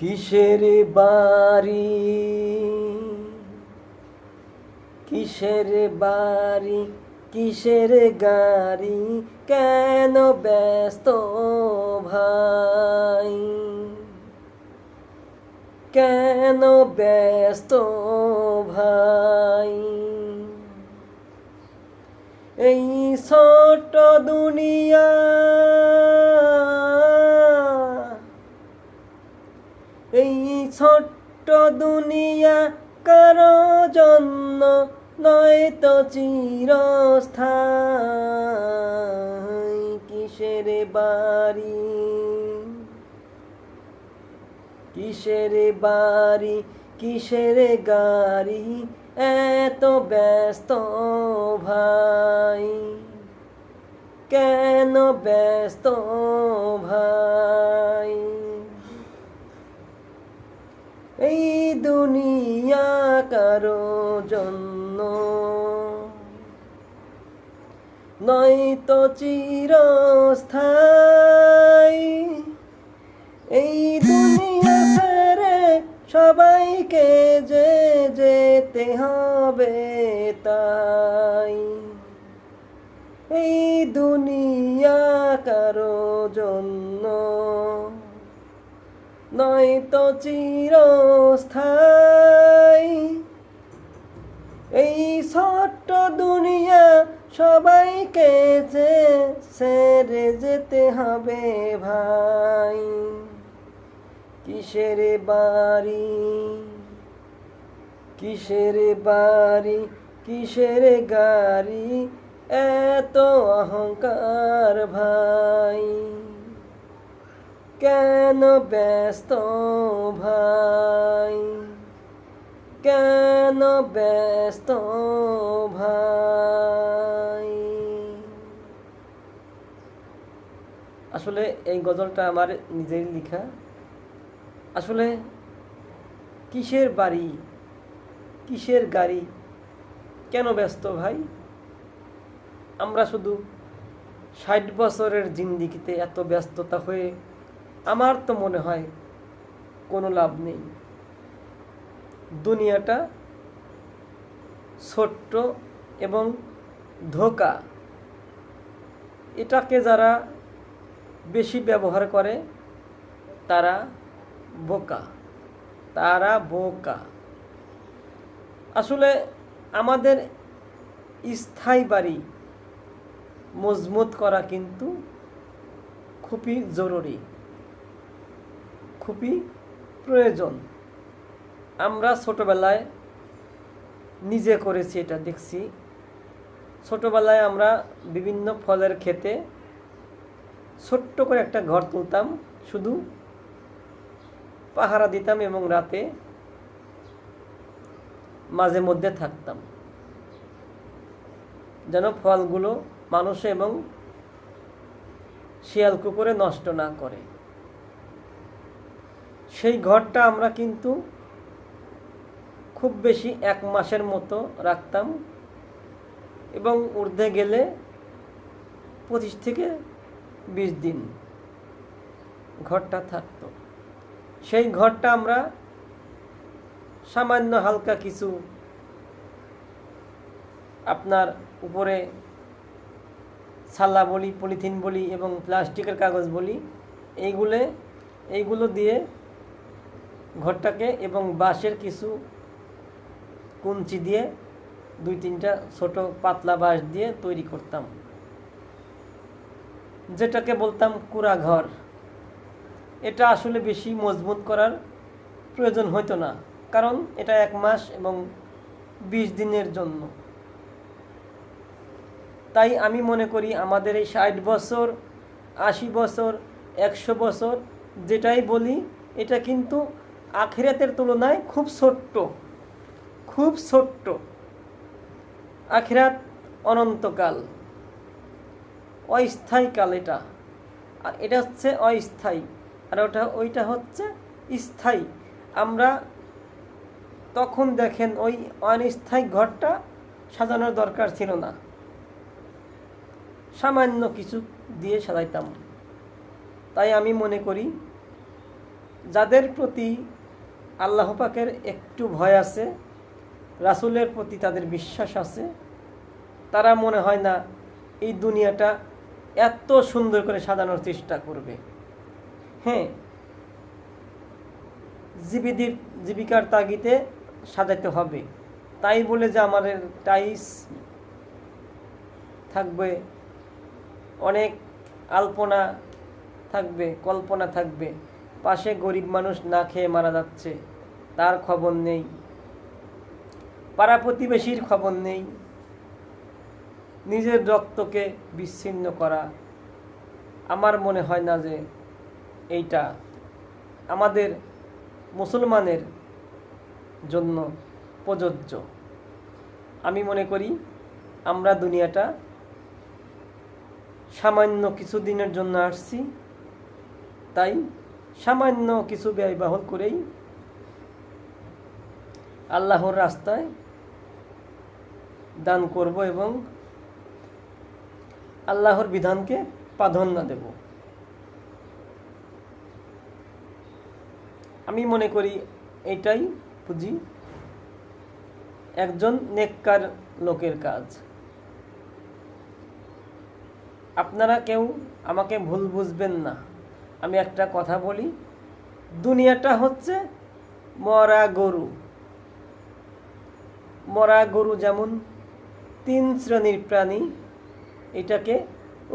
কিসের বাড়ি? কিসের বাড়ি? কিসের গাড়ি? কেন ব্যস্ত ভাই? কেন ব্যস্ত ভাই? এই ছোট দুনিয়া এই ছোট্ট দুনিয়া কারও জন্য নয় তো চিরস্থায়ী। কিসের বাড়ি? কিসের বাড়ি? কিসের গাড়ি? এত ব্যস্ত ভাই। কেন ব্যস্ত ভাই এই দুনিয়া কারও জন্য। নয় তো চিরস্থায়ী। এই দুনিয়া ছেড়ে সবাইকে যে যেতে হবে তাই। এই দুনিয়া কারও জন্য নয় তো চিরস্থায়ী। এই ছোট্ট দুনিয়া সবাইকে যে সেরে যেতে হবে ভাই। কিসের বাড়ি? কিসের বাড়ি? কিসের গাড়ি? এত অহংকার ভাই। কেন ব্যস্ত ভাই? কেন ব্যস্ত ভাই? আসলে এই গজলটা আমার নিজের লেখা। আসলে কিসের বাড়ি? কিসের গাড়ি? কেন ব্যস্ত ভাই? আমরা শুধু ষাট বছরের জিন্দিগিতে এত ব্যস্ততা হয়ে আমার তো মনে হয় কোনো লাভ নেই। দুনিয়াটা ছোট্ট এবং ধোকা। এটাকে যারা বেশি ব্যবহার করে, তারা বোকা। তারা বোকা। আসলে আমাদের স্থায়ী বাড়ি মজবুত করা কিন্তু খুবই জরুরি। খুবই প্রয়োজন। আমরা ছোটোবেলায় নিজে করেছি এটা, দেখছি। ছোটোবেলায় আমরা বিভিন্ন ফলের খেতে ছোট্ট করে একটা ঘর তুলতাম, শুধু পাহারা দিতাম এবং রাতে মাঝে মধ্যে থাকতাম। যেন ফলগুলো মানুষ এবং শিয়াল কুকুরে নষ্ট না করে। সেই ঘরটা আমরা কিন্তু খুব বেশি এক মাসের মতো রাখতাম এবং ঊর্ধ্বে গেলে পঁচিশ থেকে বিশ দিন ঘরটা থাকতো। সেই ঘরটা আমরা সামান্য হালকা কিছু আপনার উপরে ছাল্লা বলি, পলিথিন বলি এবং প্লাস্টিকের কাগজ বলি, এইগুলো এইগুলো দিয়ে ঘরটাকে এবং বাঁশের কিছু কুঞ্চি দিয়ে দুই তিনটা ছোট পাতলা বাঁশ দিয়ে তৈরি করতাম। যেটাকে বলতাম কুড়া ঘর। এটা আসলে বেশি মজবুত করার প্রয়োজন হতো না, কারণ এটা এক মাস এবং বিশ দিনের জন্য। তাই আমি মনে করি আমাদের এই ষাট বছর, আশি বছর, একশো বছর যেটাই বলি, এটা কিন্তু আখিরাতের তুলনায় খুব ছোট্ট খুব ছোট্ট। আখিরাত অনন্তকাল, অস্থায়ী কাল এটা। আর এটা হচ্ছে অস্থায়ী, আর ওটা, ওইটা হচ্ছে স্থায়ী। আমরা তখন দেখেন ওই অনিস্থায়ী ঘরটা সাজানোর দরকার ছিল না। সামান্য কিছু দিয়ে সাজাইতাম। তাই আমি মনে করি, যাদের প্রতি আল্লাহ পাকের একটু ভয় আছে, রাসূলের প্রতি তাদের বিশ্বাস আছে। তারা মনে হয় না এই দুনিয়াটা এত সুন্দর করে সাজানোর চেষ্টা করবে। হ্যাঁ জীবিদির, জীবিকার তাগিতে সাজাতে হবে। তাই বলে যে আমাদের টাইস থাকবে, অনেক আলপনা থাকবে, কল্পনা থাকবে। পাশে গরিব মানুষ না খেয়ে মারা যাচ্ছে। তার খবর নেই। পাড়া প্রতিবেশীর খবর নেই। নিজের রক্তকে বিচ্ছিন্ন করা। আমার মনে হয় না যে এইটা আমাদের মুসলমানের জন্য প্রযোজ্য। আমি মনে করি আমরা দুনিয়াটা সামান্য কিছু দিনের জন্য আসছি। তাই সামান্য কিছু ব্যয়বহুল করেই আল্লাহর রাস্তায় দান করব এবং আল্লাহর বিধানকে প্রাধান্য দেব। আমি মনে করি এটাই বুঝি একজন নেককার লোকের কাজ। আপনারা কেউ আমাকে ভুল বুঝবেন না। আমি একটা কথা বলি, দুনিয়াটা হচ্ছে মরা গরু। মরা গরু যেমন তিন শ্রেণির প্রাণী, এটাকে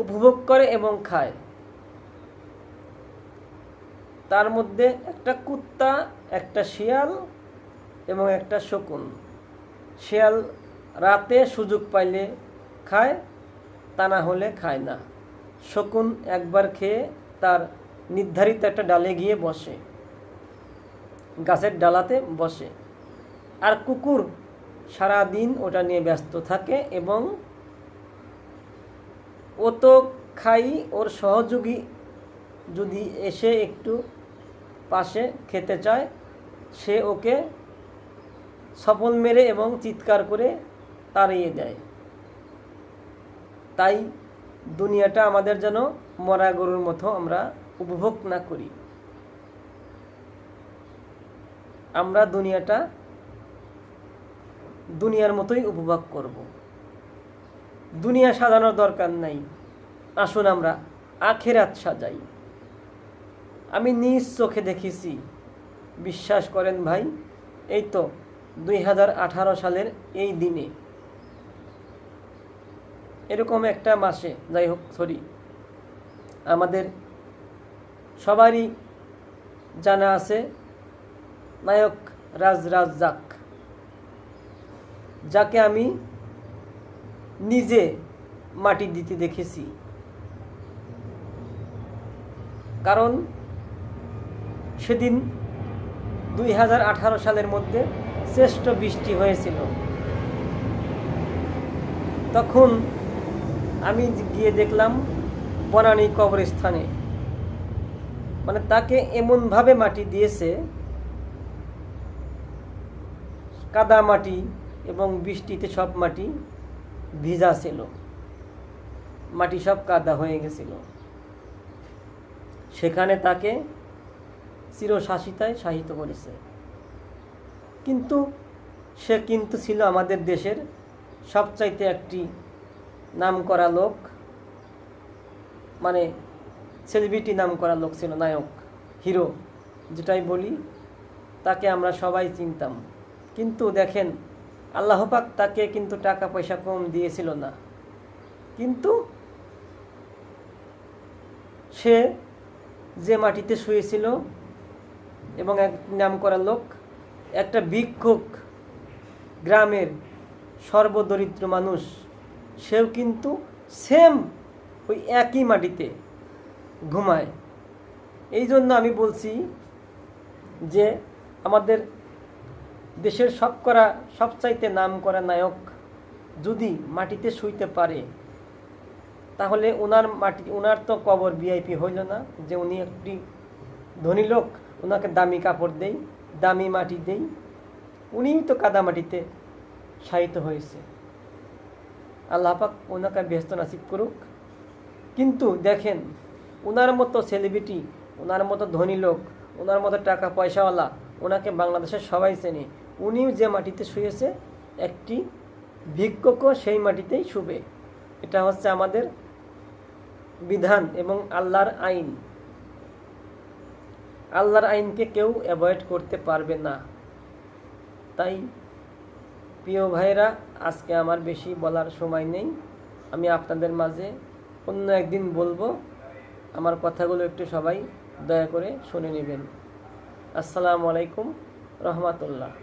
উপভোগ করে এবং খায়। তার মধ্যে একটা কুত্তা, একটা শিয়াল এবং একটা শকুন। শিয়াল রাতে সুযোগ পাইলে খায়, তা না হলে খায় না। শকুন একবার খেয়ে তার নির্ধারিত একটা ডালে গিয়ে বসে, গাছের ডালাতে বসে। আর কুকুর সারা দিন ওটা নিয়ে ব্যস্ত থাকে এবং ও তো খাই, ওর সহযোগী যদি এসে একটু পাশে খেতে চায়, সে ওকে সফল মেরে এবং চিৎকার করে তাড়িয়ে দেয়। তাই দুনিয়াটা আমাদের যেন মরা গরুর মতো আমরা উপভোগ না করি। আমরা দুনিয়াটা দুনিয়ার মতোই উপভোগ করব। দুনিয়া সাজানোর দরকার নাই। আসুন আমরা আখেরাত সাজাই। আমি নিজ চোখে দেখেছি। বিশ্বাস করেন ভাই, এই তো দুই হাজার আঠারো সালের এই দিনে। এরকম একটা মাসে, যাই হোক সরি আমাদের সবারই জানা আছে, নায়ক রাজ রাজ জাক যাকে আমি নিজে মাটি দিতে দেখেছি। কারণ সেদিন দুই হাজার আঠারো সালের মধ্যে শ্রেষ্ঠ বৃষ্টি হয়েছিল। তখন আমি গিয়ে দেখলাম বনানী কবরস্থানে। মানে তাকে এমনভাবে মাটি দিয়েছে, কাদা মাটি এবং বৃষ্টিতে সব মাটি ভিজা ছিল। মাটি সব কাদা হয়ে গেছিল। সেখানে তাকে চিরশাসিতায় শাসিত করেছে। কিন্তু সে কিন্তু ছিল আমাদের দেশের সবচাইতে একটি নাম করা লোক মানে সেলিব্রিটি নাম করা লোক ছিল, নায়ক হিরো যেটাই বলি, তাকে আমরা সবাই চিনতাম। কিন্তু দেখেন আল্লাহ পাক তাকে কিন্তু টাকা পয়সা কম দিয়েছিল না। কিন্তু সে যে মাটিতে শুয়েছিল এবং এক নাম করা লোক, একটা ভিক্ষুক গ্রামের সর্বদরিদ্র মানুষ, সেও কিন্তু সেম ওই একই মাটিতে ঘুমায়। এই জন্য আমি বলছি যে আমাদের দেশের সব করা সবচাইতে নাম করা নায়ক যদি মাটিতে শুইতে পারে, তাহলে ওনার মাটি ওনার তো কবর ভিআইপি হইল না। যে উনি একটি ধনী লোক ওনাকে দামি কাপড় দেই, দামি মাটি দেই, উনিই তো কাদা মাটিতে শায়িত হয়েছে। আল্লাহ পাক ওনাকে ব্যস্ত নাসিব করুক। কিন্তু দেখেন ওনার মতো সেলিব্রিটি ওনার মতো ধনী লোক ওনার মতো টাকা পয়সাওয়ালা ওনাকে বাংলাদেশের সবাই চেনে। উনিও যে মাটিতে শুয়েছে, একটি ভিক্ষকও সেই মাটিতেই শুবে। এটা হচ্ছে আমাদের বিধান এবং আল্লাহর আইন। আল্লাহর আইনকে কেউ অ্যাভয়েড করতে পারবে না। তাই প্রিয় ভাইরা আজকে আমার বেশি বলার সময় নেই। আমি আপনাদের মাঝে অন্য একদিন বলব। আমার কথাগুলো একটু সবাই দয়া করে শুনে নেবেন। আসসালামু আলাইকুম রহমতুল্লাহ।